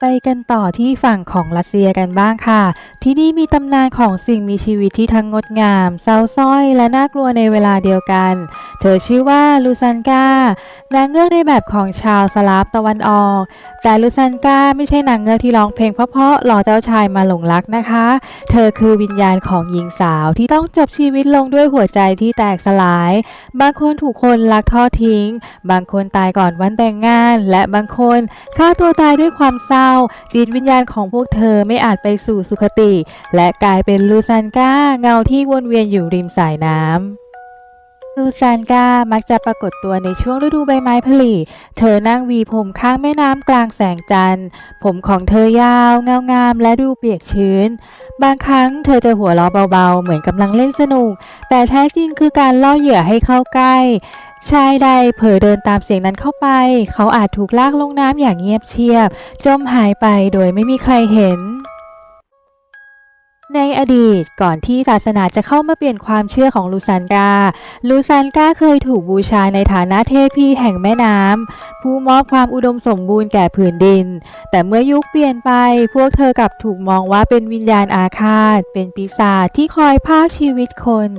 ไปกันต่อที่ฝั่งของรัสเซียกันบ้างค่ะ ที่นี่มีตำนานของสิ่งมีชีวิตที่ทั้งงดงาม เศร้าสร้อย และน่ากลัวในเวลาเดียวกัน เธอชื่อว่าลูซันกานางเงือกในแบบของชาวสลาฟตะวันออก แต่ลูซันกาไม่ใช่นางเงือกที่ร้องเพลงเพราะๆหล่อเจ้าชายมาหลงรักนะคะ เธอคือวิญญาณของหญิงสาวที่ต้องจบชีวิตลงด้วยหัวใจที่แตกสลาย บางคนถูกคนลักทอดทิ้ง บางคนตายก่อนวันแต่งงาน และบางคนฆ่าตัวตายด้วยความเศร้า จิตวิญญาณของพวกเธอไม่อาจไปสู่สุคติ และกลายเป็นลูซานกาเงาที่วนเวียนอยู่ริมสายน้ำ ลูซานกามักจะปรากฏตัวในช่วงฤดูใบไม้ผลิ เธอนั่งวีผมข้างแม่น้ำกลางแสงจันทร์ ผมของเธอยาวเงางามและดูเปียกชื้น บางครั้งเธอจะหัวเราะเบาๆ เหมือนกำลังเล่นสนุก แต่แท้จริงคือการล่อเหยื่อให้เข้าใกล้ ชายใดเผลอเดินตามเสียงนั้นเข้าไป เขาอาจถูกลากลงน้ำอย่างเงียบเชียบ จมหายไปโดยไม่มีใครเห็น ในอดีตก่อนที่ศาสนาจะเข้ามาเปลี่ยนความเชื่อของลูซานกา ลูซานกาเคยถูกบูชาในฐานะเทพีแห่งแม่น้ำผู้มอบความอุดมสมบูรณ์แก่ผืนดิน แต่เมื่อยุคเปลี่ยนไป พวกเธอกลับถูกมองว่าเป็นวิญญาณอาฆาต เป็นปีศาจที่คอยพากชีวิตคน